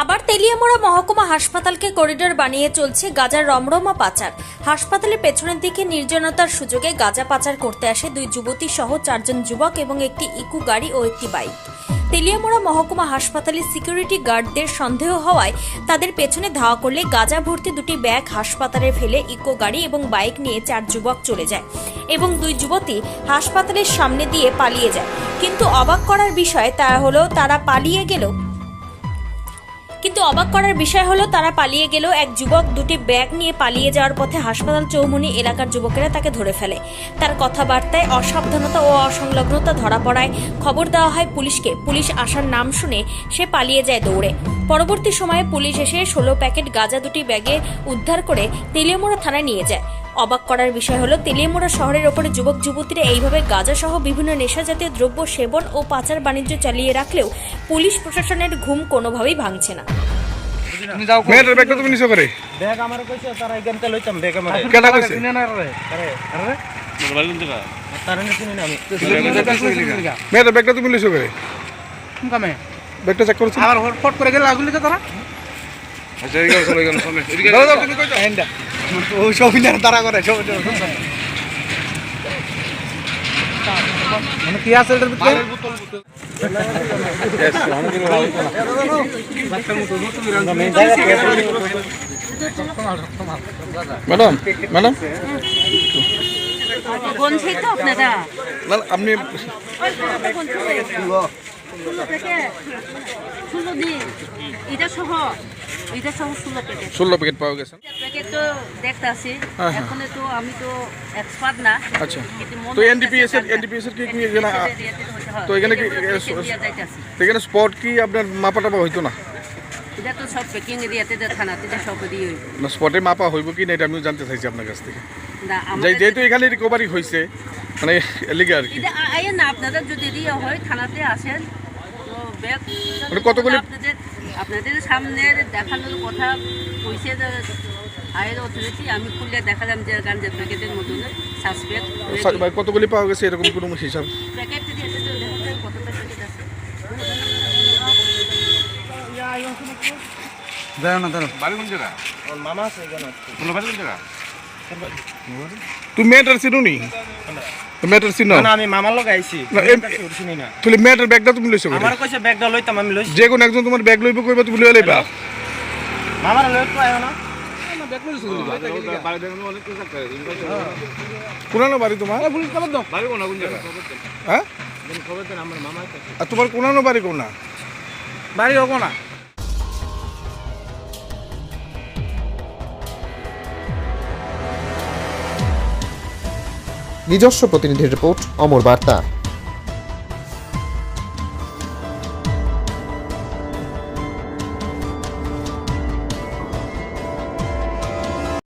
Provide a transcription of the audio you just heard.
আবার তেলিয়ামোড়া মহকুমা হাসপাতালকে করিডোর বানিয়ে চলছে গাজার রমরমা পাচার। হাসপাতালের পেছনের দিকে নির্জনতার সুযোগে গাজা পাচার করতে আসে দুই যুবতী সহ চারজন যুবক এবং একটি ইকু গাড়ি ও একটি বাইক। তেলিয়ামোড়া মহকুমা হাসপাতালের সিকিউরিটি গার্ডদের সন্দেহ হওয়ায় তাদের পেছনে ধাওয়া করলে গাজা ভর্তি দুটি ব্যাগ হাসপাতালে ফেলে ইকো গাড়ি এবং বাইক নিয়ে চার যুবক চলে যায় এবং দুই যুবতী হাসপাতালের সামনে দিয়ে পালিয়ে যায়। কিন্তু অবাক করার বিষয় তা হলো, তারা পালিয়ে গেলেও কিন্তু অবাক করার বিষয় হলো, তারা পালিয়ে গেল এক যুবক দুটি ব্যাগ নিয়ে পালিয়ে যাওয়ার পথে হাসপাতাল চৌমুনি এলাকার যুবকেরা তাকে ধরে ফেলে। তার কথাবার্তায় অসাবধানতা ও অসংলগ্নতা ধরা পড়ায় খবর দেওয়া হয় পুলিশকে। পুলিশ আসার নাম শুনে সে পালিয়ে যায় দৌড়ে। পরবর্তী সময়ে পুলিশ এসে ষোলো প্যাকেট গাঁজা দুটি ব্যাগে উদ্ধার করে তেলিয়ামোড়া থানায় নিয়ে যায়। অবাক করার বিষয় হলো তেলিয়ামোড়া শহরের ওপরে যুবক যুবতীরা এইভাবে গাঁজা সহ বিভিন্ন নেশাজাতীয় দ্রব্য সেবন ও পাচার বাণিজ্য চালিয়ে রাখলেও পুলিশ প্রশাসনের ঘুম কোনোভাবেই ভাঙছে না। মেয়েটার ব্যাগটা তুমি নিছো করে ব্যাগ আমার কইছে তারা এখানতে লইতাম ব্যাগ আমার। কেডা কইছে? চিনে না রে আরে আরে। তারা না চিনি না আমি। মেয়েটার ব্যাগটা তুমি নিছো করে কামে? ব্যাগটা চেক করেছ? আবার ফট করে গেল আগুলি তো তারা? আচ্ছা এই গেল চলে সামনে। এদিকে দাও দাও তুমি কই যাও এন্ডা ও সবিনার তারা করে সব মানে কি আছে এটার ভিতরে? Madam madam. বলছি তো আপনারা? না আপনি এটা সহ এটা সহ ষোলো প্যাকেট ষোলো প্যাকেট পাওয়া গেছে প্যাকেট তো দেখতে আছি হ্যাঁ, হ্যাঁ। এখন তো আমি তো এক্সপার্ট না আচ্ছা তো এনডিপিএস এর এনডিপিএস এর কি কি। তো এখানে কি-। এখানে স্পট কি আপনার মাপা টাপা হইতো না এটা তো সব প্যাকিং এরিয়াতে যে থানাতে যে সব দিয়ে হইব। না স্পটে মাপা হইব কি না এটা আমি জানতে চাইছি আপনার কাছ থেকে না যেহেতু এখানে রিকভারি হয়েছে মানে এলিগে আর কি না আপনাদের যদি দিয়ে হয় থানাতে আসেন তো ব্যাগ মানে কতগুলি- আপনাদের আপনাদের সামনে দেখানোর কথা কইছে যে আয়ের অথরিটি আমি খুললে দেখালাম যে গাঞ্জা প্যাকেটের মতন সাসপেক্ট কতগুলি পাওয়া গেছে? এরকম কোনো হিসাব? প্যাকেট দিয়ে তো দেখা যায় কত প্যাকেট আছে। তুমি মেয়েটার চিনো নি মেয়েটার চিনো না আমি মামার লগে আইছি। না, এম- চিনি না। তুই মেয়েটার ব্যাগটা তুমি লইছো আমার কইছে ব্যাগটা লইতাম আমি লইছি। যে কোনো একজন তোমার ব্যাগ লইব কইবা তুমি লইয়া লইবা। মামার লই তো আয় না। কোনানো বাড়ি তোমার? হ্যাঁ? আর তোমার কোনানো বাড়ি কোনা? বাড়ি হোক নিজস্ব প্রতিনিধির রিপোর্ট অমর বার্তা।